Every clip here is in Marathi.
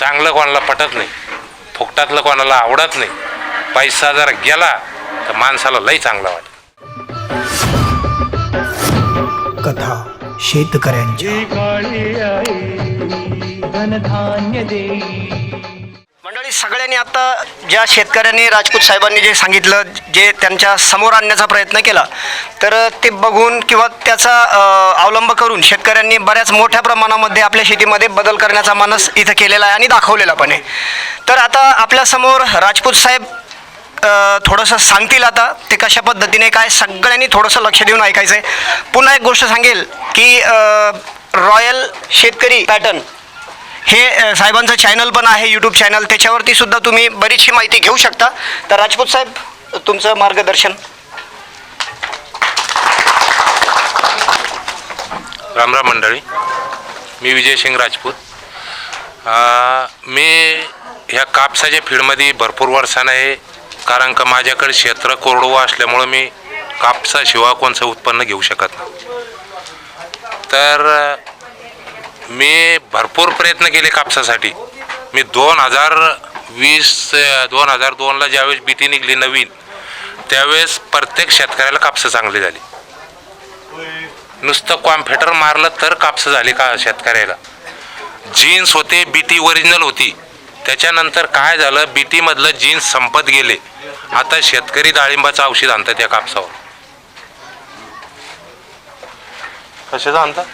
चांगलं कोणाला पटत नाही. फुकटातलं कोणाला आवडत नाही. पैसा जर गेला तर माणसाला लई चांगला वाटत. कथा शेतकऱ्यांची धनधान्य देई. मंडळी सगळ्यांनी आता ज्या शेतकऱ्यांनी राजपूत साहेबांनी जे सांगितलं जे त्यांच्यासमोर आणण्याचा प्रयत्न केला तर ते बघून किंवा त्याचा अवलंब करून शेतकऱ्यांनी बऱ्याच मोठ्या प्रमाणामध्ये आपल्या शेतीमध्ये बदल करण्याचा मानस इथं केलेला आहे आणि दाखवलेला पण आहे. तर आता आपल्यासमोर राजपूत साहेब थोडंसं सांगतील आता ते कशा पद्धतीने काय सगळ्यांनी थोडंसं लक्ष देऊन ऐकायचं आहे पुन्हा एक गोष्ट सांगेल की रॉयल शेतकरी पॅटर्न हे साहेबांचं चॅनल पण आहे यूट्यूब चॅनल त्याच्यावरती सुद्धा तुम्ही बरीचशी माहिती घेऊ शकता. तर राजपूत साहेब तुमचं मार्गदर्शन. रामराम मंडळी. मी विजय सिंग राजपूत. मी ह्या कापसाच्या फील्डमध्ये भरपूर वर्षानं आहे. कारण का माझ्याकडे क्षेत्र कोरडवं असल्यामुळं मी कापसाशिवाय कोणचं उत्पन्न घेऊ शकत नाही. तर मी भरपूर प्रयत्न केले कापसासाठी. मी दोन हजार वीस दोन हजार दोनला ज्यावेळेस बीटी निघली नवीन त्यावेळेस प्रत्येक शेतकऱ्याला कापसं चांगली झाली. नुसतं कॉम्प्युटर मारलं तर कापसं झाली का शेतकऱ्याला? जीन्स होते बीटी ओरिजिनल होती. त्याच्यानंतर काय झालं? बीटीमधलं जीन्स संपत गेले. आता शेतकरी डाळिंबाचं औषध आणतात त्या कापसावर. कशाचं आणतात?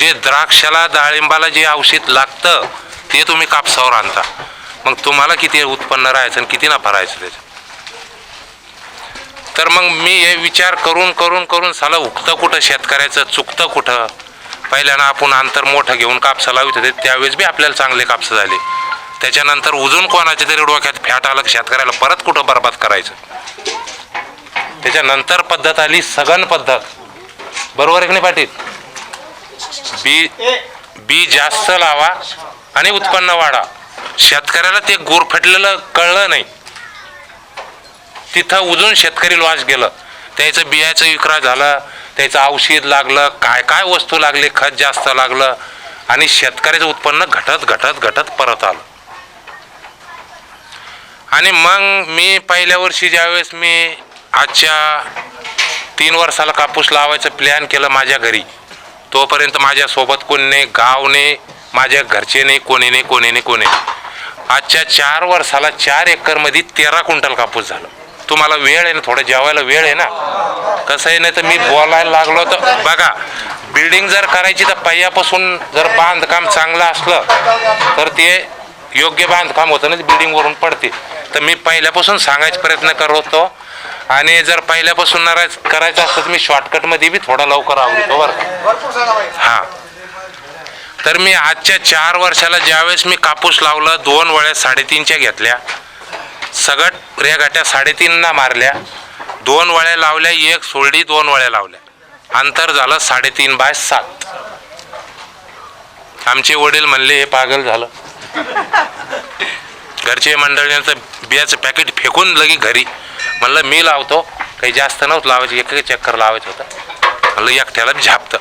जे द्राक्षाला डाळिंबाला जे औषध लागतं ते तुम्ही कापसावर आणता. मग तुम्हाला किती उत्पन्न राहायचं आणि किती नफा राहायचं त्याचं तर मग मी हे विचार करून करून करून साला उगतं कुठं शेतकऱ्याचं चुकतं कुठं? पहिल्यानं आपण अंतर मोठं घेऊन कापसा लावित होते त्यावेळेस बी आपल्याला चांगले कापसं झाले. त्याच्यानंतर उजून कोणाच्या तरी डोक्यात फॅट आलं शेतकऱ्याला परत कुठं बरबाद करायचं? त्याच्यानंतर पद्धत आली सघन पद्धत. बरोबर आहे की नाही पाटील? बी बी जास्त लावा आणि उत्पन्न वाढा. शेतकऱ्याला ते गुरफटलेलं कळलं नाही. तिथं उजून शेतकरी लॉस गेलं. त्याचं बियाचं विक्रा झालं त्याचं औषध लागलं काय काय वस्तू लागली खत जास्त लागलं आणि शेतकऱ्याचं उत्पन्न घटत घटत घटत परत आलं. आणि मग मी पहिल्या वर्षी ज्यावेळेस मी आजच्या तीन वर्षाला कापूस लावायचं प्लॅन केलं माझ्या घरी तोपर्यंत माझ्यासोबत कोणी नाही गाव नाही माझ्या घरचे नाही कोणी नाही कोणी नाही कोणी आजच्या चार वर्षाला चार एकरमध्ये तेरा क्विंटल कापूस झालं. तुम्हाला वेळ आहे ना थोडं जेवायला वेळ आहे ना? कसं आहे नाही तर मी बोलायला लागलो तर बघा बिल्डिंग जर करायची तर पहिल्यापासून जर बांधकाम चांगलं असलं तर ते योग्य बांधकाम होतं ना बिल्डिंगवरून पडते. तर मी पहिल्यापासून सांगायचा प्रयत्न करत होतो आणि जर पहिल्यापासून नाराज करायचं असतं तर मी शॉर्टकटमध्ये बी थोडा लवकर आवडतो बरं हां. तर मी आजच्या चार वर्षाला ज्यावेळेस मी कापूस लावलं दोन वळ्या साडेतीनच्या घेतल्या. सगट रेगाट्या साडेतीनना मारल्या. दोन वळ्या लावल्या एक सोडली दोन वळ्या लावल्या. अंतर झालं साडेतीन बाय सात. आमचे वडील म्हणले हे पागल झालं. घरचे मंडळींचं बियाचं पॅकेट फेकून लगे घरी. म्हणलं मी लावतो. काही जास्त नव्हतं लावायचं एक चक्कर लावायचं होतं. म्हणलं एकट्याला झापतं.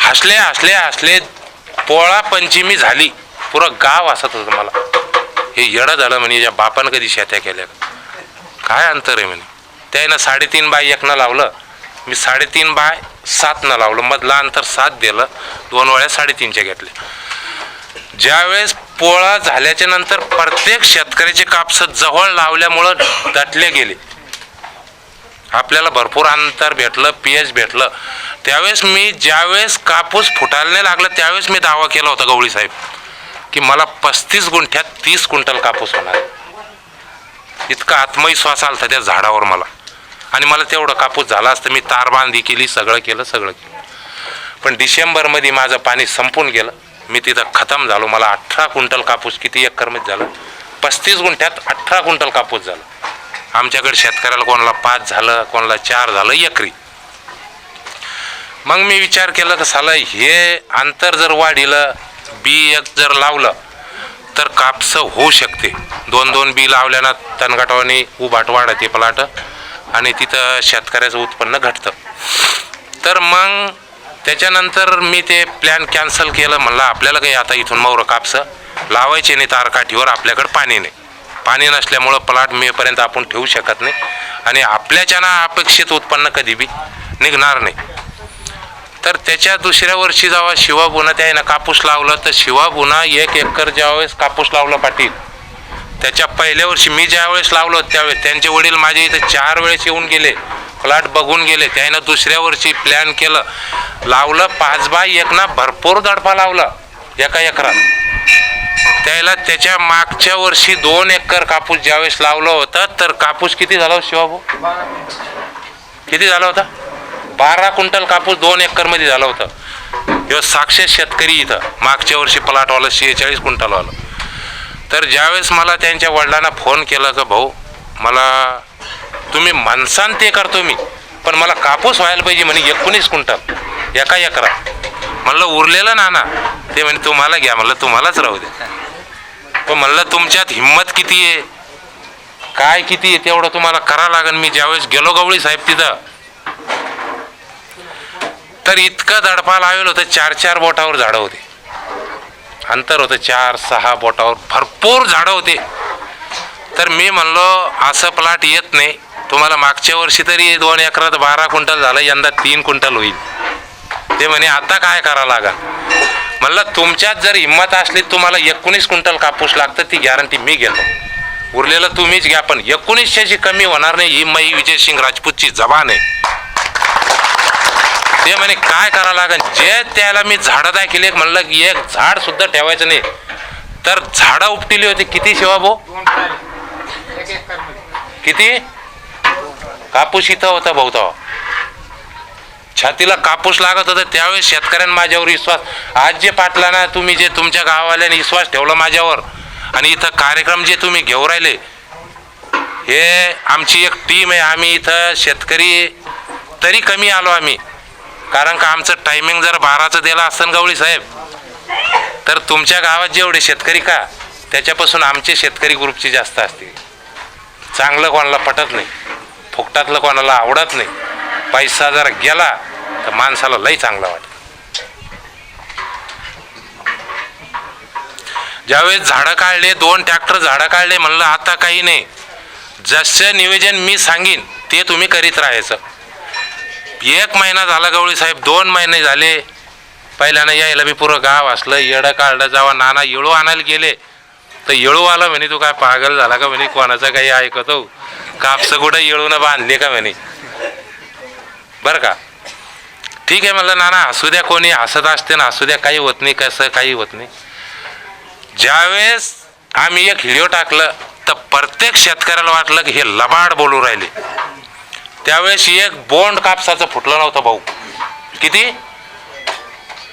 हसले हसले हसले पोळा पंचमी झाली. पुरं गाव हसत होतं मला. हे येडं झालं म्हणे या बापानं कधी शेत्या केल्या. काय अंतर आहे म्हणे. त्यानं साडेतीन बाय एकनं लावलं. मी साडेतीन बाय सातनं लावलं. मधलं अंतर सात दिलं. दोन वेळा साडेतीनच्या घेतल्या. ज्यावेळेस पोळा झाल्याच्यानंतर प्रत्येक शेतकऱ्याचे कापस जवळ लावल्यामुळं दाटले गेले. आपल्याला भरपूर अंतर भेटलं पीएच भेटलं. त्यावेळेस मी ज्यावेळेस कापूस फुटायला नाही लागला त्यावेळेस मी दावा केला होता गवळी साहेब की मला पस्तीस गुंठ्यात तीस क्विंटल कापूस होणार. इतका आत्मविश्वास आलता त्या झाडावर मला. आणि मला तेवढं कापूस झाला असतं मी तारबांधी केली सगळं केलं सगळं केलं. पण डिसेंबरमध्ये माझं पाणी संपून गेलं. मी तिथं खतम झालो. मला अठरा क्विंटल कापूस किती एकरमध्ये झालं? पस्तीस गुंठ्यात अठरा क्विंटल कापूस झालं. आमच्याकडे शेतकऱ्याला कोणाला पाच झालं कोणाला चार झालं एकरी. मग मी विचार केला की साला हे अंतर जर वाढिलं बी एक जर लावलं तर कापसं होऊ शकते. दोन दोन बी लावल्यानं तणगाटवानी उभाट वाढते पलाट आणि तिथं शेतकऱ्याचं उत्पन्न घटतं. तर मग त्याच्यानंतर मी ते प्लॅन कॅन्सल केलं म्हणलं आपल्याला काही आता इथून मौर कापसं लावायचे नाही तारकाठीवर आपल्याकडं पाणी नाही. पाणी नसल्यामुळं प्लॉट मेपर्यंत आपण ठेवू शकत नाही. आणि आपल्याच्यानं अपेक्षित उत्पन्न कधी बी निघणार नाही. तर त्याच्या दुसऱ्या वर्षी जेव्हा शिवाबुना त्यानं कापूस लावलं तर शिवाबुना एक एकर ज्यावेळेस कापूस लावला पाटील त्याच्या पहिल्या वर्षी मी ज्या वेळेस लावलो त्यावेळेस त्यांचे वडील माझे इथं चार वेळेस येऊन गेले. प्लॉट बघून गेले. त्यानं दुसऱ्या वर्षी प्लॅन केलं. लावलं पाच बाय एक ना भरपूर दडपा लावला एका एकरात. त्याला त्याच्या मागच्या वर्षी दोन एकर कापूस ज्यावेळेस लावलं होतं तर कापूस किती झाला होता शिवाबू किती झाला होता? बारा क्विंटल कापूस दोन एकरमध्ये झाला होता. किंवा साक्षर शेतकरी इथं. मागच्या वर्षी प्लॉटवाला शेहेचाळीस क्विंटलवाला तर ज्यावेळेस मला त्यांच्या वडिलांना फोन केला का भाऊ मला तुम्ही माणसान ते करतो मी पण मला कापूस व्हायला पाहिजे म्हणे एकोणीस क्विंटल एका एकरा म्हणलं उरलेलं नाना. ते म्हणे तुम्हाला घ्या. म्हणलं तुम्हालाच राहू दे. पण म्हणलं तुमच्यात हिंमत किती आहे? काय किती आहे तेवढं तुम्हाला करा लागेल मी ज्यावेळेस गेलो गवळी साहेब तिथं तर इतकं दडपा लावेल होतं चार चार बोटावर झाडं होते. अंतर होतं चार सहा बोटावर भरपूर झाडं होते. तर मी म्हणलो असं प्लाट येत नाही. तुम्हाला मागच्या वर्षी तरी दोन एकरात बारा क्विंटल झालं यंदा तीन क्विंटल होईल. ते म्हणे आता काय करा लागा म्हणलं तुमच्यात जर हिंमत असली तुम्हाला एकोणीस क्विंटल कापूस लागतं ती गॅरंटी मी घेतो. उरलेलं तुम्हीच घ्या पण एकोणीसशेची कमी होणार नाही ही मई विजय सिंग राजपूतची जबान आहे. ते म्हणे काय करावं लागेल जे त्याला मी झाडं दाखिले म्हणलं की एक झाड सुद्धा ठेवायचं नाही. तर झाडं उपटिली होती. किती शिवा भाऊ? किती? कापूस इथं होता भाऊ छातीला कापूस लागत होता. त्यावेळेस शेतकऱ्यांना माझ्यावर विश्वास आज जे पाटला ना तुम्ही जे तुमच्या गाववाल्याने विश्वास ठेवला माझ्यावर आणि इथं कार्यक्रम जे तुम्ही घेऊ राहिले हे आमची एक टीम आहे. आम्ही इथं शेतकरी तरी कमी आलो आम्ही. कारण का आमचं टायमिंग जर बाराचं दिलं असतं गवळी साहेब तर तुमच्या गावात जेवढे शेतकरी का त्याच्यापासून आमचे शेतकरी ग्रुपचे जास्त असतील. चांगलं कोणाला पटत नाही फुकटातलं कोणाला आवडत नाही पैसा जर गेला तर माणसाला लई चांगला वाटत. ज्यावेळेस झाडं काढले दोन ट्रॅक्टर झाडं काढले म्हणलं आता काही नाही. जसं नियोजन मी सांगीन ते तुम्ही करीत राहायचं. एक महिना झाला गवळी साहेब दोन महिने झाले. पहिल्यानं यायला बी पुरं गाव असलं येडं काढलं जावा नाना येळू आणायला गेले. तर येळू आला म्हणे तू काय पागल झाला का म्हणे कोणाचं काही ऐकतो? कापसं कुठं येळून बांधले का म्हणे? बरं का? ठीक आहे म्हणलं नाना हसू द्या कोणी हसत असते ना हसू द्या काही होत नाही कसं काही होत नाही. ज्यावेळेस आम्ही एक हिडिओ टाकलं तर प्रत्येक शेतकऱ्याला वाटलं की हे लबाड बोलू राहिले. त्यावेळेस एक बोंड कापसाचं फुटलं नव्हतं भाऊ. किती?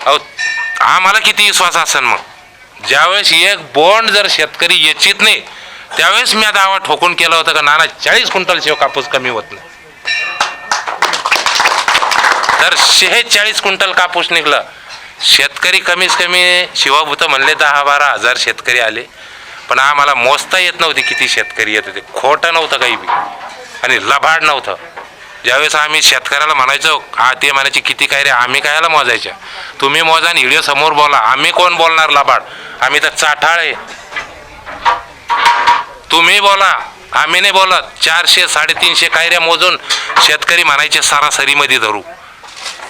अहो आम्हाला किती विश्वास असेल मग? ज्यावेळेस एक बोंड जर शेतकरी येचित नाही त्यावेळेस मी दावा ठोकून केला होता का नाना चाळीस क्विंटल शिव कापूस कमी होत नाही. तर शेहेचाळीस क्विंटल कापूस निघलं. शेतकरी कमीत कमी शिवाभूत म्हणले दहा बारा हजार शेतकरी आले. पण आम्हाला मोजता येत नव्हते किती शेतकरी येत होते. खोटं नव्हतं काही बी. आणि लभाड नव्हतं. ज्यावेळेस आम्ही शेतकऱ्याला म्हणायचो हा ते म्हणायचे किती काय रे आम्ही कायला मोजायच्या? तुम्ही मोजा आणि व्हिडिओ समोर बोला. आम्ही कोण बोलणार लाबाड? आम्ही तर चाठाळ आहे. तुम्ही बोला. आम्ही नाही बोलत. चारशे साडेतीनशे कायऱ्या मोजून शेतकरी म्हणायचे सरासरीमध्ये धरू.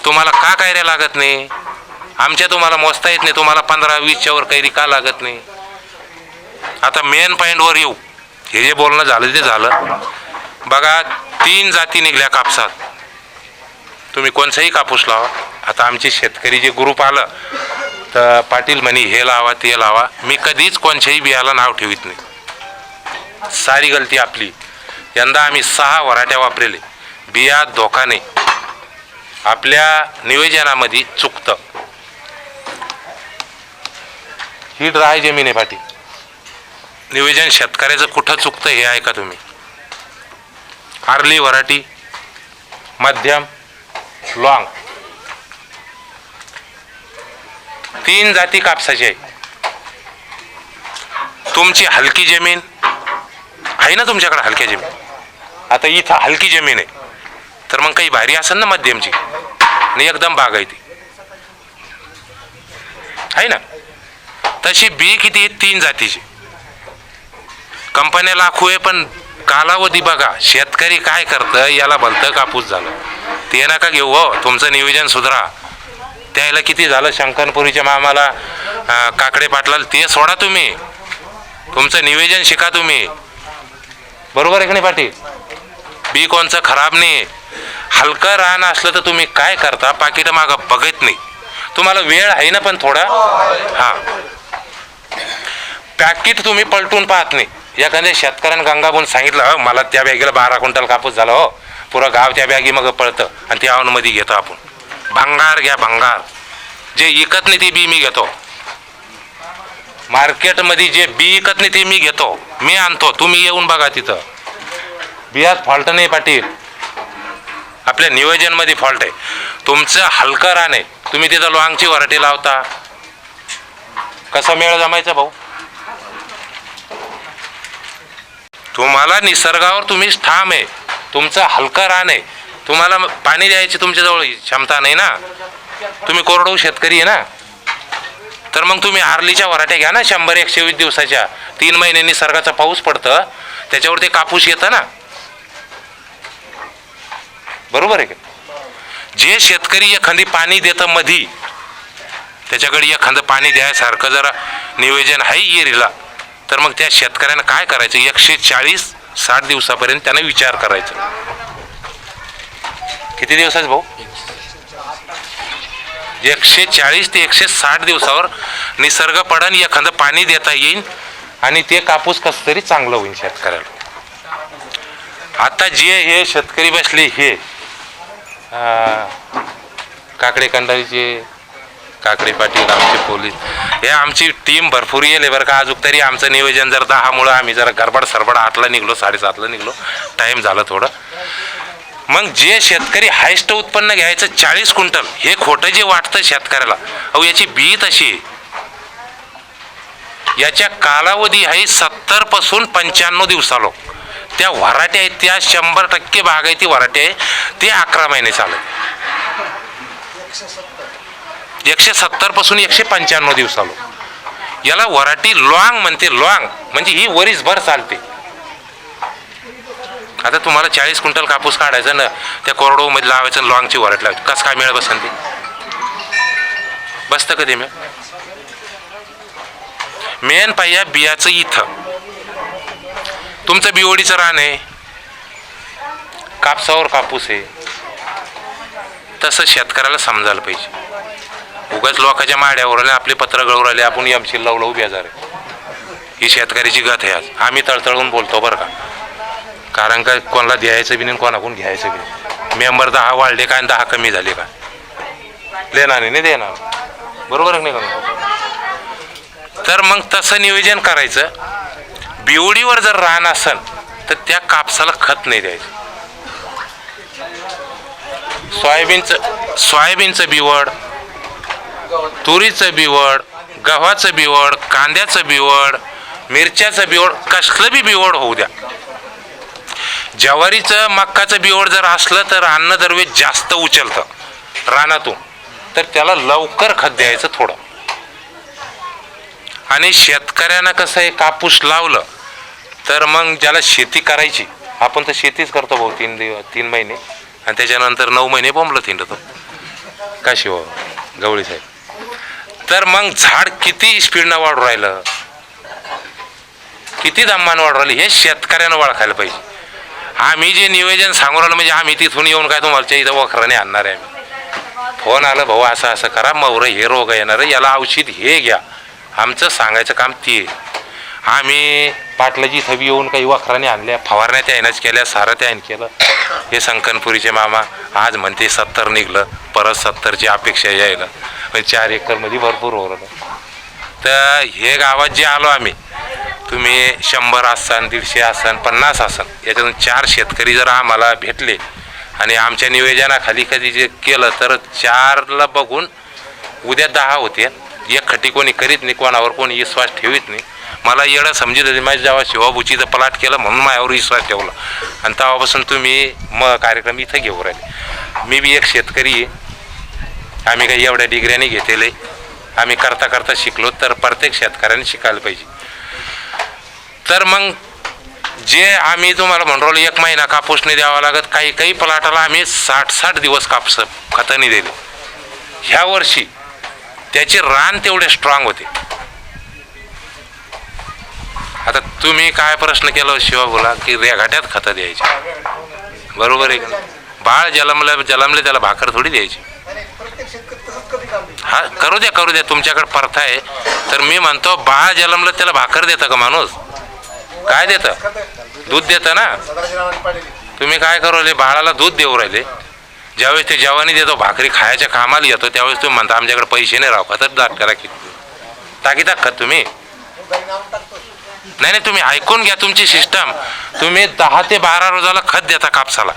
तुम्हाला का कायऱ्या लागत नाही? आमच्या तुम्हाला मोजता येत नाही. तुम्हाला पंधरा वीसच्या वर कैरी का लागत नाही? आता मेन पॉईंटवर येऊ. हे जे बोलणं झालं ते झालं. बघा तीन जाती निघल्या कापसात. तुम्ही कोणचाही कापूस लावा. आता आमचे शेतकरी जे ग्रुप आलं तर पाटील म्हणे हे लावा ते लावा. मी कधीच कोणच्याही बियाला नाव ठेवीत नाही. सारी गलती आपली. यंदा आम्ही सहा वराट्या वापरेले. बिया धोका नाही आपल्या नियोजनामध्ये चुकतं. ही ड्राय जमीन आहे पाटील. नियोजन शेतकऱ्याचं कुठं चुकतं हे ऐका तुम्ही. आर्ली वराठी मध्यम लॉंग तीन जाती कापसाची आहे तुमची हलकी जमीन आहे ना तुमच्याकडे हलक्या जमीन? आता इथं हलकी जमीन आहे. तर मग काही भारी असेल ना मध्यमची? आणि एकदम बाग आहे ती. आहे ना? तशी बी किती आहे? तीन जातीची. कंपन्या लाखू आहे पण कालावधी बघा शेतकरी काय करतं याला भलतं कापूस झालं. ते नका घेऊ हो तुमचं नियोजन सुधरा. त्याला किती झालं शंकरपुरीच्या मामाला काकडे पाटलाला ते सोडा तुम्ही. तुमचं नियोजन शिका तुम्ही. बरोबर आहे की नाही पाटील? बी कोणचं खराब नाही. हलकं रान असलं तर तुम्ही काय करता पाकिटं मागं बघत नाही. तुम्हाला वेळ आहे ना पण थोडा? हां. पॅकेट तुम्ही पलटून पाहत नाही. एखाद्या शेतकऱ्यानं गंगाबून सांगितलं मला त्या बॅगेला बारा क्विंटल कापूस झाला हो. पुरं गाव त्या बॅगी मग पळतं आणि त्या मध्ये घेतो आपण. भंगार घ्या भंगार. जे इकत नाही ते बी मी घेतो. मार्केटमध्ये जे बी इकत नाही ते मी घेतो. मी आणतो. तुम्ही येऊन बघा तिथं. बियात फॉल्ट नाही पाटील. आपल्या नियोजनमध्ये फॉल्ट आहे. तुमचं हलकं रान आहे. तुम्ही तिथं लॉंगची वराठी लावता. कसं मेळ जमायचा भाऊ? तुम्हाला निसर्गावर तुम्ही ठाम आहे. तुमचं हलकं रान आहे. तुम्हाला पाणी द्यायची तुमच्याजवळ क्षमता नाही ना? तुम्ही कोरडवू शेतकरी आहे ना? तर मग तुम्ही आरलीच्या वराट्या घ्या ना शंभर एकशे वीस दिवसाच्या. तीन महिने निसर्गाचा पाऊस पडतं. त्याच्यावर ते कापूस येतं ना? बरोबर आहे का? जे शेतकरी एखादी पाणी देतं मधी त्याच्याकडे एखादं पाणी द्यायसारखं जरा नियोजन आहे येरीला तर मग त्या शेतकऱ्यानं काय करायचं? एकशे चाळीस साठ दिवसापर्यंत त्यानं विचार करायचा. किती दिवसाचे भाऊ? एकशे चाळीस ते एकशे साठ दिवसावर निसर्ग पडन एखादं पाणी देता येईल आणि ते कापूस कसं तरी चांगलं होईल शेतकऱ्याला. आता जे हे शेतकरी बसले हे काकडे कंडारीचे काकडे पाटील आमचे पोलीस. हे आमची टीम भरपूर येईल बरं का. अजून तरी आमचं नियोजन जर दहामुळं आम्ही जरा गडबड सरबड आठला निघलो साडेसातला निघलो टाईम झालं थोडं. मग जे शेतकरी हायस्ट उत्पन्न घ्यायचं चाळीस क्विंटल हे खोटं जे वाटतं शेतकऱ्याला अहो याची बी तशी आहे. याच्या कालावधी आहे सत्तरपासून पंच्याण्णव दिवसालो. त्या वराट्या आहेत त्या शंभर टक्के बागायती वराटे आहे ते अकरा महिने चालत. एकशे सत्तरपासून एकशे पंच्याण्णव दिवस आलो. याला वराठी लॉंग म्हणते लॉंग. म्हणजे ही वरीसभर चालते. आता तुम्हाला चाळीस क्विंटल कापूस काढायचा ना त्या कोरडोमध्ये लावायचं आणि लॉंगची वराट लावायची. कसं काय मिळत बसन ते? बसतं कधी मी मेन पाहिजे बियाचं इथं. तुमचं बिओडीचं रान आहे. कापसावर कापूस आहे. तसं शेतकऱ्याला समजायला पाहिजे. उगाच लोकांच्या माड्यावर आले आपले पत्र गळवर आले आपण यमशील लावलं लव बेजार ही शेतकऱ्याची गत आहे आज. आम्ही तळतळून बोलतो बरं का. कारण का कोणाला द्यायचं बी नाही कोणाकडून घ्यायचं बी नाही. मेंबर दहा वाढले काय आणि दहा कमी झाले का? देणार नाही देणार. बरोबर नाही का? तर मग तसं नियोजन करायचं. बिवडीवर जर रान असन तर त्या कापसाला खत नाही द्यायचं. सोयाबीनचं सोयाबीनचं बिवड तुरीचं बिवड गव्हाचं बिवड कांद्याचं बिवड मिरच्याचं बिवड कसलं बी बिवड होऊ द्या. ज्वारीचं मक्काचं बिवड जर असलं तर अन्नद्रव्य जास्त उचलतं रानातून. तर त्याला लवकर खत द्यायचं थोडं. आणि शेतकऱ्यांना कसं आहे कापूस लावलं तर मग ज्याला शेती करायची आपण तर शेतीच करतो भाऊ तीन दिवस तीन महिने. आणि त्याच्यानंतर नऊ महिने बोंबलं तिंडतो काशी भाऊ हो, गवळी साहेब? तर मग झाड किती स्पीडनं वाढू राहिलं? किती दम्मान वाढू राहिली? हे शेतकऱ्यानं ओळखायला पाहिजे. आम्ही जे नियोजन सांगू राहिलो म्हणजे आम्ही तिथून येऊन काय तुम्हाला इथं वखराने आणणार आहे आम्ही. फोन आलं भाऊ असं असं करा मौर हे रोग येणार याला औषध हे घ्या. आमचं सांगायचं काम ते आम्ही पाटलाची थवी येऊन काही वखराने आणल्या फवारण्या त्यानेच केल्या सारं त्याने केलं. हे संकनपुरीचे मामा आज म्हणते सत्तर निघलं परत सत्तरची अपेक्षा यायला. म्हणजे चार एकरमध्ये भरपूर ओरलं तर हे गावात जे आलो आम्ही तुम्ही शंभर आसन दीडशे आसन पन्नास आसन याच्यातून चार शेतकरी जर आम्हाला भेटले आणि आमच्या नियोजनाखाली कधी जे केलं तर चारला बघून उद्या दहा होते. एक खटी कोणी करीत नाही कोणावर कोणी विश्वास ठेवीत नाही. मला येडं समजित होते माझ्या जेव्हा शिवाबुचीचं पलाट केलं म्हणून माझ्यावर विश्वास ठेवला. आणि तेव्हापासून तुम्ही मग कार्यक्रम इथं घेऊ राहिले. मी बी एक शेतकरी आहे. आम्ही काही एवढ्या डिग्र्याने घेतलेले. आम्ही करता करता शिकलो तर प्रत्येक शेतकऱ्याने शिकायला पाहिजे. तर मग जे आम्ही तुम्हाला म्हणलो राहिलो एक महिना कापूस नाही द्यावा लागत काही काही पलाटाला आम्ही साठ साठ दिवस कापस खतानी दिले. ह्या वर्षी त्याचे रान तेवढे स्ट्रॉंग होते. आता तुम्ही काय प्रश्न केला हो शिवा बोला की रेघाट्यात खतं द्यायची? बरोबर आहे का बाळ जलमलं जलमले त्याला भाकर थोडी द्यायची. हा करू द्या करू द्या. तुमच्याकडे प्रथा आहे. तर मी म्हणतो बाळ जलमलं त्याला भाकर देतं का माणूस? काय देतं? दूध देतं ना? तुम्ही काय करू राहिले? बाळाला दूध देऊ राहिले. ज्यावेळेस ते जेवणी देतो भाकरी खायच्या कामाला येतो त्यावेळेस तुम्ही म्हणता आमच्याकडे पैसे नाही राहू खतच दाट करा की टाकी दाखत तुम्ही? नाही नाही तुम्ही ऐकून घ्या तुमची सिस्टम तुम्ही दहा ते बारा रोजाला खत देता कापसाला.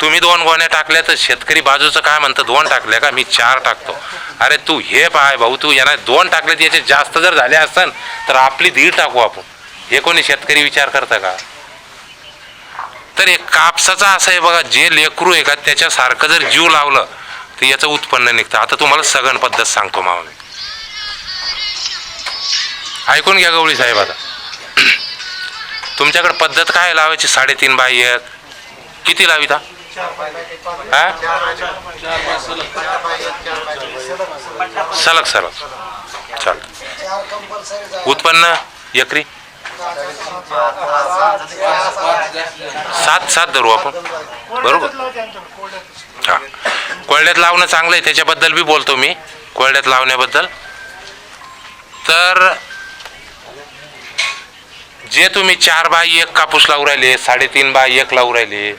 तुम्ही दोन गोण्या टाकल्या तर शेतकरी बाजूचं काय म्हणतं? दोन टाकल्या का? मी चार टाकतो. अरे तू हे पाय भाऊ तू यांना दोन टाकले याचे जास्त जर झाले असतं तर आपली दीड टाकू आपण. हे कोणी शेतकरी विचार करता का? तर एक कापसाचा असं आहे बघा जे लेकरू आहे का त्याच्यासारखं जर जीव लावलं तर याचं उत्पन्न निघतं. आता तुम्हाला सगण पद्धत सांगतो मावळे. ऐकून घ्या गवळी साहेब आता. तुमच्याकडे पद्धत काय आहे लावायची? साडेतीन बाय आहेत. किती लाविता? हा? सलग सलग. चाल. उत्पन्न एकरी? सात सात धरू आपण. बरोबर? हा. कोळड्यात लावणं चांगलं आहे त्याच्याबद्दल बी बोलतो मी. कोळड्यात लावण्याबद्दल. तर जे तुम्ही चार बाय एक कापूस लावू राहिले साडेतीन बाय एक लावू राहिले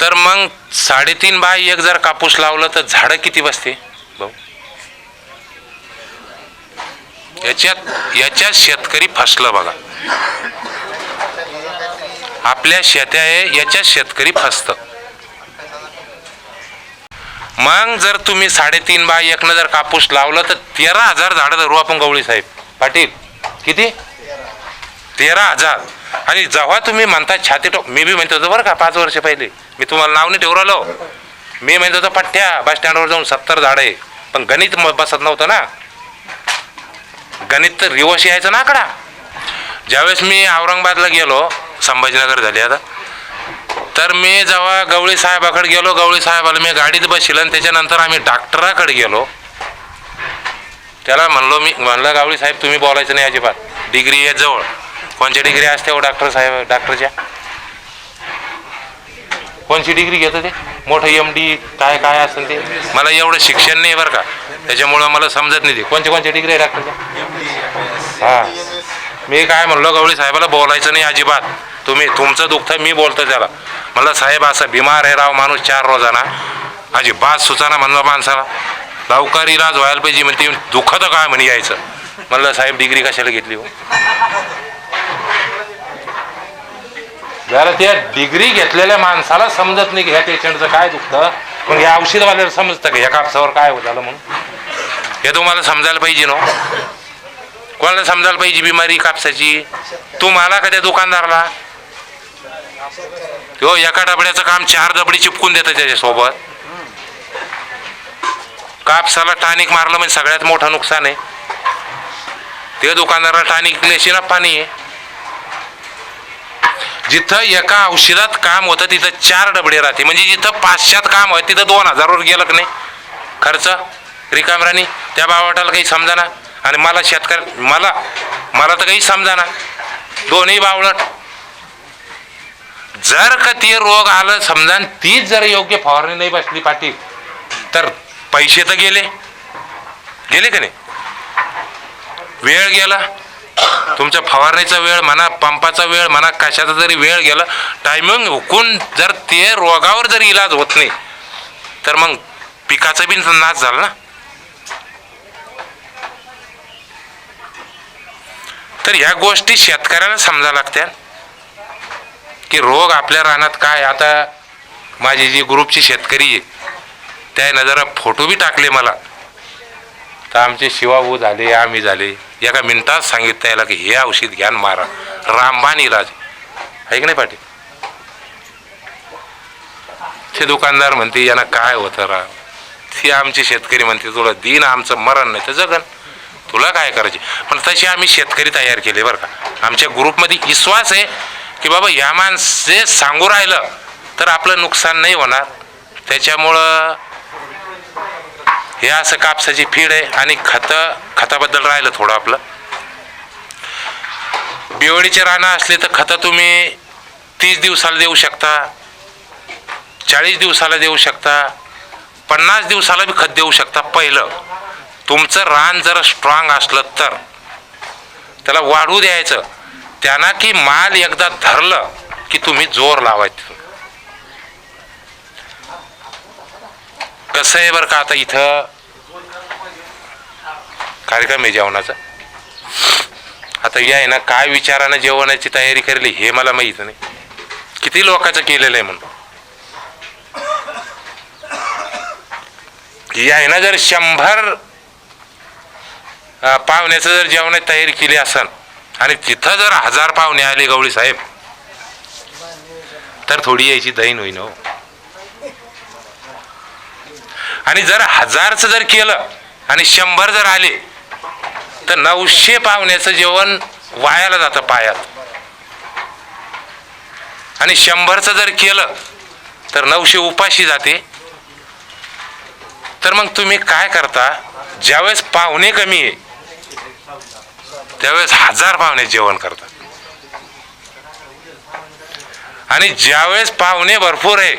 तर मग साडेतीन बाय एक जर कापूस लावलं तर झाडं किती बसते? भाऊ? याच्यात याच्यात शेतकरी फसलं बघा. आपल्या शेत्या आहे याच्यात शेतकरी फसतं. मग जर तुम्ही साडेतीन बाय एकनं जर कापूस लावलं तर तेरा हजार झाडं धरू आपण गवळी साहेब. पाटील किती? तेरा हजार. आणि जेव्हा तुम्ही म्हणता छाती टोक मी बी म्हणतो होतो बरं का पाच वर्ष पहिले. मी तुम्हाला नाव नाही ठेवू मी म्हणतो होतो पठ्ठ्या बस स्टँडवर जाऊन सत्तर झाडं आहे. पण गणित म- बसत नव्हतं ना. गणित तर रिवर्स यायचं ना आकडा. ज्यावेळेस मी औरंगाबादला गेलो संभाजीनगर झाली आता तर मी जेव्हा गवळी साहेबाकडे गेलो गवळी साहेबाला मी गाडीत बसशील आणि त्याच्यानंतर आम्ही डॉक्टराकडे गेलो. त्याला म्हणलो मी म्हणलं गावळी साहेब तुम्ही बोलायचं नाही अजिबात. डिग्री आहे जवळ. कोणच्या डिग्री असते हो डॉक्टर साहेब डॉक्टरच्या कोणची डिग्री घेतं ते? मोठं एम डी काय काय असेल ते? मला एवढं शिक्षण नाही बरं का. त्याच्यामुळं मला समजत नाही ते. कोणच्या कोणच्या डिग्री आहे डॉक्टरच्या हां. मी काय म्हणलो गवळी साहेबाला बोलायचं नाही अजिबात. तुम्ही तुमचं दुःख मी बोलतो त्याला. म्हणलं साहेब असं बिमार आहे राव माणूस चार रोजाना. अजिबात सुचाना म्हणलं माणसाला. लवकर राज व्हायला पाहिजे म्हणते दुखतं काय म्हणे यायचं? म्हणलं साहेब डिग्री कशाला घेतली हो? जरा त्या डिग्री घेतलेल्या माणसाला समजत नाही की ह्या पेशंटचं काय दुखतं. मग या औषधवाल्याला समजतं का ह्या कापसावर काय होत झालं म्हणून? हे तुम्हाला समजायला पाहिजे ना हो. कोणाला समजायला पाहिजे बिमारी कापसाची? तुम्हाला का त्या दुकानदाराला? तो एका डबड्याचं काम चार डबडी चिपकून देतं त्याच्यासोबत. कापसाला टानिक मारलं म्हणजे सगळ्यात मोठं नुकसान आहे. ते दुकानदाराला टानिक लेशी ना पाणी आहे. जिथं एका औषधात काम होतं तिथं चार डबडे राहते. म्हणजे जिथं पाचशात काम होतं तिथं दोन हजारवर गेलं की नाही? खर्च. रिकामराणी त्या बावटाला काही समजा ना आणि मला शेतकरी मला मला तर काही समजा ना दोन्ही बावळट. जर का ते रोग आलं समजा आणि तीच जर योग्य फवारणी नाही बसली पाटील तर पैसे तर गेले. गेले का नाही? वेळ गेला. तुमच्या फवारणीचा वेळ म्हणा पंपाचा वेळ म्हणा कशाचा जरी वेळ गेला टायमिंग हुकून जर ते रोगावर जर इलाज होत नाही तर मग पिकाचा बी नाश झाला ना? तर ह्या गोष्टी शेतकऱ्याला समजा लागत्या. की रोग आपल्या रानात काय? आता माझी जी ग्रुपची शेतकरी आहे त्यानं जरा फोटो बी टाकले मला. तर आमचे शिवाभाऊ झाले आम्ही झाले. एका मिनिटात सांगितलं याला की हे औषध घ्यान मारा. रामबाण इलाज. आहे की नाही पाटील? ते दुकानदार म्हणते यांना काय होतं रा ती आमचे शेतकरी म्हणते तुला दिन आमचं मरण नाही तर जगन. तुला काय करायचे? पण तशी आम्ही शेतकरी तयार केले बरं का. आमच्या ग्रुपमध्ये विश्वास आहे की बाबा या माणसे सांगू राहिलं तर आपलं नुकसान नाही होणार. त्याच्यामुळं हे असं कापसाची फीड आहे आणि खतं खताबद्दल राहिलं थोडं आपलं. बिवळीचे रानं असले तर खतं तुम्ही तीस दिवसाला देऊ शकता चाळीस दिवसाला देऊ शकता पन्नास दिवसाला बी खत देऊ शकता पहिलं. तुमचं रान जर स्ट्रॉंग असलं तर. त्याला वाढू द्यायचं. त्यांना की माल एकदा धरलं की तुम्ही जोर लावायचं. कसं आहे बरं का आता इथं कार्यक्रम आहे जेवणाचा? आता या आहे ना काय विचारानं जेवणाची तयारी करली हे मला माहीत नाही. किती लोकांचं केलेलं आहे म्हणून. या आहे ना जर शंभर पाहुण्याचं जर जेवणाची तयारी केली असन आणि तिथं जर हजार पाहुणे आले गवळी साहेब तर थोडी यायची दहीन होईन हो. आणि जर हजारचं जर केलं आणि शंभर जर आले तर नऊशे पाहुण्याचं जेवण वायाला जातं पायात. आणि शंभरचं जर केलं तर नऊशे उपाशी जाते. तर मग तुम्ही काय करता? ज्यावेळेस पाहुणे कमी आहे त्यावेळेस हजार पाहुणे जेवण करता आणि ज्यावेळेस पाहुणे भरपूर आहे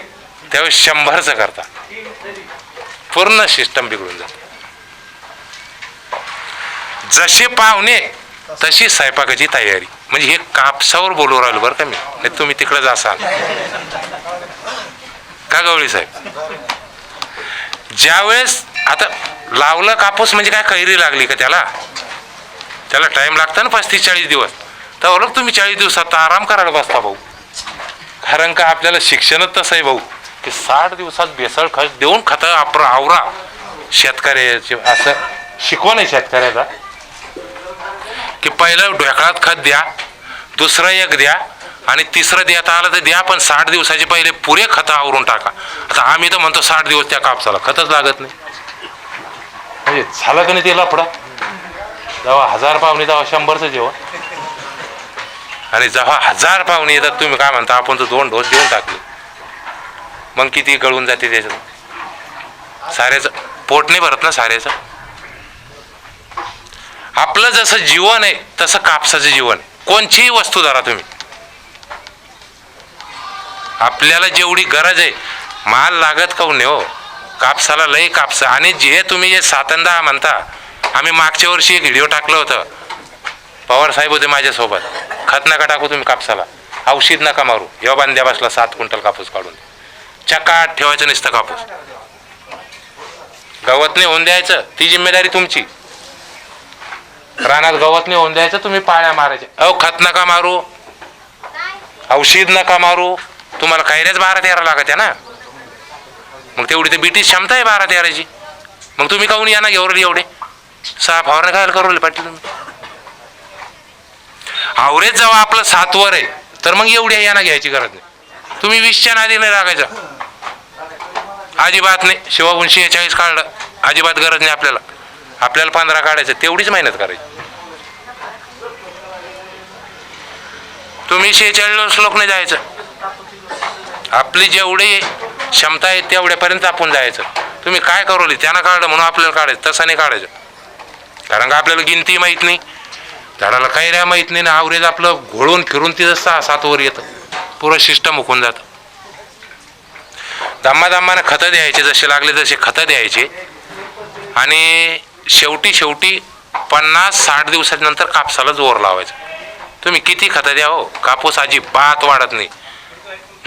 त्यावेळेस शंभरचं करता पूर्ण सिस्टम बिघडून जाते. जसे पाहुणे तशी स्वयंपाकाची तयारी. म्हणजे हे कापसावर बोलू राहिलो बरं का मी. नाही तुम्ही तिकडे जासाल का गवळी साहेब? ज्यावेळेस आता लावलं कापूस म्हणजे काय कैरी लागली का त्याला? त्याला टाइम लागतं ना पस्तीस चाळीस दिवस. तर ओळख तुम्ही चाळीस दिवसात आराम करायला बसता भाऊ. कारण का आपल्याला शिक्षणच तसं आहे भाऊ. की साठ दिवसात बेसळ खत देऊन खत आपरा आवरा. शेतकऱ्याचे असं शिकवण आहे शेतकऱ्याला. की पहिलं ढोकळात खत द्या दुसरं एक द्या आणि तिसरं देता आलं तर द्या पण साठ दिवसाचे पहिले पुरे खतं आवरून टाका. आता आम्ही तर म्हणतो साठ दिवस त्या कापसाला खतच लागत नाही. म्हणजे झालं का नाही ते लफडा? जेव्हा हजार पाहुणे तेव्हा शंभरचं जेवण. आणि जेव्हा हजार पाहुणे येतात तुम्ही काय म्हणता आपण तर दोन डोस देऊन टाकले. मग किती गळून जाते त्याच्यात? साऱ्याचं पोट नाही भरत ना साऱ्याचं? आपलं जसं जीवन आहे तसं कापसाचं जीवन कोणचीही वस्तू धरा तुम्ही. आपल्याला जेवढी गरज आहे माल लागत काऊन नाही हो? कापसाला लई कापस. आणि जे तुम्ही जे सातंदा म्हणता आम्ही मागच्या वर्षी एक व्हिडिओ टाकलं होतं. पवार साहेब होते माझ्यासोबत. खत नका टाकू तुम्ही कापसाला. औषध नका मारू. या बांध्या बसला सात क्विंटल कापूस काढून. चकाट ठेवायचं नुसतं कापूस. गवत नाही होऊन द्यायचं ती जिम्मेदारी तुमची. रानात गवत नाही होऊन द्यायचं तुम्ही पाळ्या मारायच्या अहो खत नका मारू. औषध नका मारू. तुम्हाला कैऱ्याच बारा तेरा लागत आहे ना? मग तेवढी तर बीटी क्षमता आहे बारा तेराची. मग तुम्ही काहून या ना घेवरली एवढे? सहा फवारणे काय करू पाटील तुम्ही. आवरेज जेव्हा आपलं सातवर आहे तर मग एवढी याना घ्यायची गरज नाही. तुम्ही वीसच्या नादी नाही लागायचा अजिबात नाही. शिवागुण शेहेचाळीस काढलं. अजिबात गरज नाही आपल्याला. आपल्याला पंधरा काढायचं. तेवढीच मेहनत करायची. तुम्ही शेहेचाळीस श्लोक नाही जायचं. आपली जेवढी क्षमता आहे तेवढ्यापर्यंत आपण जायचं. तुम्ही काय करवली त्यांना काढलं म्हणून आपल्याला काढायचं. तसं नाही काढायचं. कारण का आपल्याला गिनती माहीत नाही. झाडाला काही राह माहीत नाही ना आवरेज आपलं घोळून फिरून तिथं सहा सात वर येतं. पूर्ण सिस्टम हुकून जातं. दम्मा खतं द्यायचे जसे लागले तसे खतं द्यायचे. आणि शेवटी शेवटी पन्नास साठ दिवसानंतर कापसाला जोर लावायचा. तुम्ही किती खतं द्या हो? कापूस अजिबात वाढत नाही.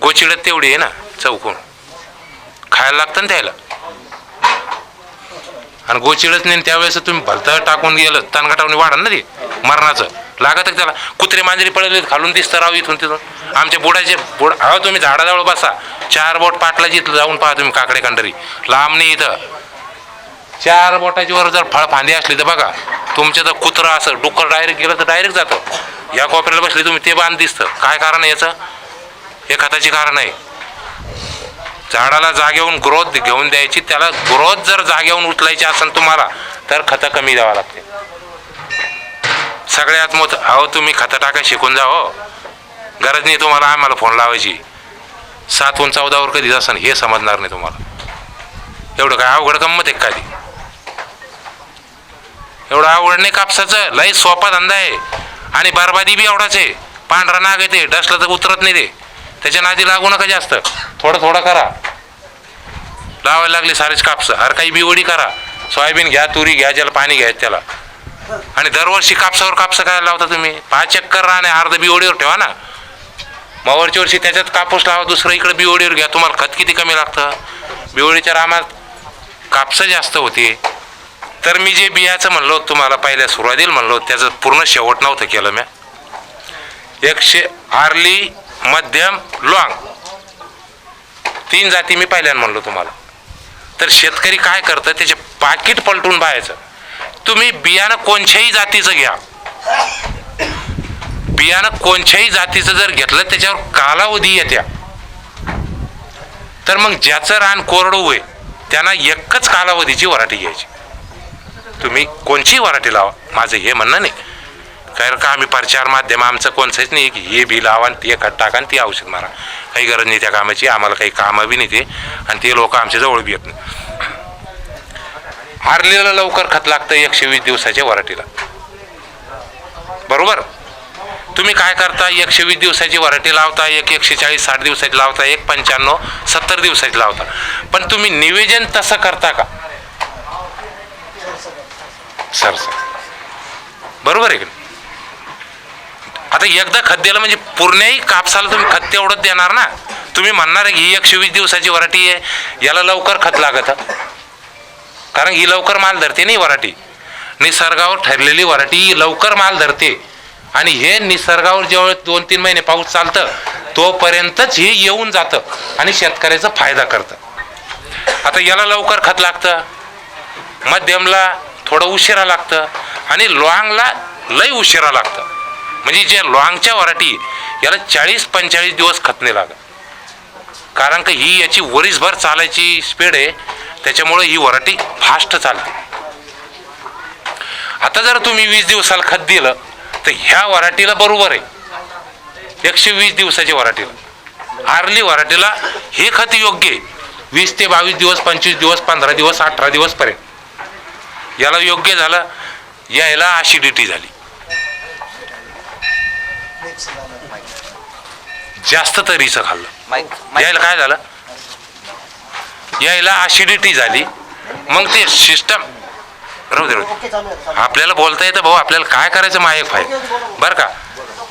गोचिडत तेवढी आहे ना चौकून. खायला लागतं ना त्याला. आणि गोचिडच नाही त्यावेळेस तुम्ही भलतं टाकून गेलं तणगाटावणी वाढन ना ते मरणाचं. लागत त्याला. कुत्रे मांजरी पडले खालून दिसतं राव इथून तिथून. आमच्या बुडाचे बुड अहो तुम्ही झाडाजवळ बसा. चार बोट पाटला जिथं जाऊन पहा तुम्ही काकडे कंडरी लांब नाही इथं. चार बोटाची वर जर फळ फांदी असली तर बघा तुमच्या तर कुत्रं असं डुक्कर डायरेक्ट गेलं तर डायरेक्ट जातं. या कोपऱ्याला बसले तुम्ही ते बांध दिसतं. काय कारण आहे याचं? हे खताची कारण आहे. झाडाला जागेहून ग्रोथ घेऊन द्यायची. त्याला ग्रोथ जर जागेहून उचलायची असेल तुम्हाला तर खतं कमी द्यावं लागते. सगळ्यात मोठ अहो तुम्ही खतं टाका शिकून जा हो. गरज नाही तुम्हाला आम्हाला फोन लावायची. सातहून चौदावर कधी असेल हे समजणार नाही तुम्हाला. एवढं काय अवघड गंमत आहे का एवढं अवघड नाही कापसाचं लय सोपा धंदा आहे. आणि बरबादी बी एवढाच आहे. पांढरा नाग येते डसलं तर उतरत नाही ते. त्याच्या नादी लागू नका जास्त. थोडं थोडं करा. लावायला लागली सारेच कापसं. अरे काही बिवडी करा. सोयाबीन घ्या तुरी घ्या ज्याला पाणी घ्या त्याला. आणि दरवर्षी कापसावर कापसं काय लावता तुम्ही. पाच चक्कर राहणे अर्ध बिवडीवर ठेवा ना. मग वर्षी त्याच्यात कापूस लावा दुसरं इकडे बिवडीवर घ्या. तुम्हाला खत किती कमी लागतं? बिवडीच्या रामात कापसं जास्त होते. तर मी जे बियाचं म्हणलो होतं तुम्हाला पहिल्या सुरुवातीला म्हणलो त्याचं पूर्ण शेवट नव्हतं केलं म्या एकशे आर्ली मध्यम लॉंग तीन जाती मी पहिल्यानं म्हणलो तुम्हाला. तर शेतकरी काय करतं त्याचे पाकिट पलटून पाहायचं तुम्ही बियाणं कोणत्याही जातीचं घ्या. बियाणं कोणत्याही जातीचं जर घेतलं त्याच्यावर कालावधी येत्या. तर मग ज्याचं रान कोरडं होय त्यांना एकच कालावधीची वराठी घ्यायची. तुम्ही कोणची वराठी लावा माझं हे म्हणणं नाही. कारण का आम्ही प्रचार माध्यम आमचं कोणचंच नाही की हे बी लावा आणि ते खत टाका आणि ती औषध मारा. काही गरज नाही त्या कामाची आम्हाला काही कामं बी नाही ते. आणि ते लोक आमच्या जवळ बी येत नाही. हारलेलं लवकर खत लागतं एकशे वीस दिवसाच्या वराठीला. बरोबर? तुम्ही काय करता? एकशे वीस दिवसाची वराठी लावता एक एकशे चाळीस साठ दिवसाची लावता एक पंच्याण्णव सत्तर दिवसाची लावता. पण तुम्ही निवेदन तसं करता का? Sir sir. बरोबर आहे की आता एकदा खत दिलं म्हणजे पूर्णही कापसाला तुम्ही खत तेवढंच देणार ना? तुम्ही म्हणणार की ही एकशे वीस दिवसाची वराठी आहे याला लवकर खत लागत. कारण ही लवकर माल धरते नाही वराठी. निसर्गावर ठरलेली वराठी ही लवकर माल धरते. आणि हे निसर्गावर जेव्हा दोन तीन महिने पाऊस चालतं तोपर्यंतच हे येऊन जातं आणि शेतकऱ्याचा फायदा करतं. आता याला लवकर खत लागतं. मध्यमला थोडं उशिरा लागतं आणि लॉंगला लई उशिरा लागतं. म्हणजे जे लॉंगच्या वराठी याला चाळीस पंचेचाळीस दिवस खत नाही लागत कारण का ही याची वरीसभर चालायची स्पीड आहे त्याच्यामुळे ही वराठी फास्ट चालते. आता जर तुम्ही वीस दिवसाला खत दिलं तर ह्या वराठीला बरोबर आहे. एकशे वीस दिवसाच्या वराठीला. आर्ली वराठीला हे खत योग्य आहे. वीस ते बावीस दिवस पंचवीस दिवस पंधरा दिवस अठरा दिवसपर्यंत याला योग्य झालं यायला ॲसिडिटी झाली. जास्त तरीचं खाल्लं यायला काय झालं? यायला ॲसिडिटी झाली. मग ते सिस्टम राहू दे. आपल्याला बोलता येतं भाऊ आपल्याला काय करायचं मायक फाय बरं का?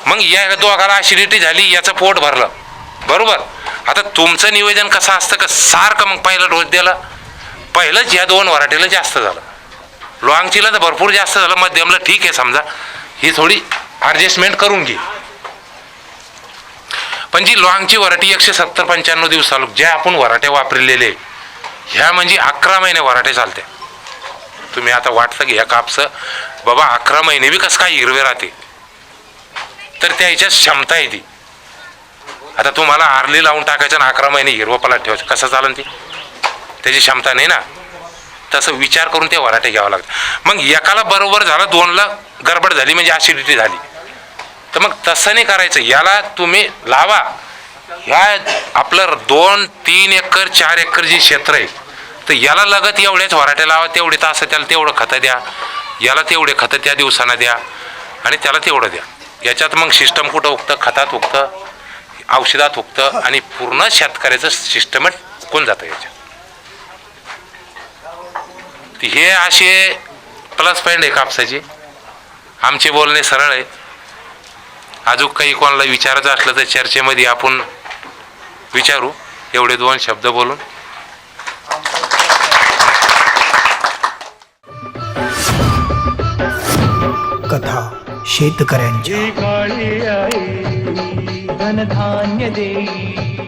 मग या दोघाला ॲसिडिटी झाली याचं पोट भरलं. बरोबर? आता तुमचं निवेदन कसं असतं का? सारखं मग पहिला डोस दिला पहिलंच या दोन वराठीला जास्त झालं. लॉंगचीला तर भरपूर जास्त झालं मध्यमला ठीक आहे समजा. ही थोडी ॲडजस्टमेंट करून घे. पण जी लॉंगची वराठी एकशे सत्तर पंच्याण्णव दिवस चालू. ज्या आपण वराठ्या वापरलेले ह्या म्हणजे अकरा महिने वराठे चालते. तुम्ही आता वाटतं की ह्या कापसं बाबा अकरा महिने बी कसं काय हिरवे राहते? तर त्या ह्याच्यात क्षमता आहे ती. आता तुम्हाला आरली लावून टाकायचं ना अकरा महिने हिरवं पलाट ठेवायचं. कसं चालन ती? त्याची क्षमता नाही ना? तसं विचार करून ते वराटे घ्यावं लागतं. मग एकाला बरोबर झालं दोनला गडबड झाली म्हणजे ॲसिडिटी झाली. तर मग तसं नाही करायचं. याला तुम्ही लावा. ह्या आपलं दोन तीन एकर चार एकर जी क्षेत्र आहे तर याला लगत एवढ्याच वराटे लावा. तेवढे तास त्याला तेवढं खतं द्या. याला तेवढे खतं त्या दिवसानं द्या. आणि त्याला तेवढं द्या. याच्यात मग सिस्टम कुठं उगतं? खतात उगतं. औषधात उगतं. आणि पूर्ण शेतकऱ्याचं सिस्टम कोण जातं याच्यात. हे असे प्लस पॉईंट आहे कापसाचे. आमचे बोलणे सरळ आहे. अजून काही कोणाला विचारायचं असलं तर चर्चेमध्ये आपण विचारू. एवढे दोन शब्द बोलून. कथा आई धनधान्य देई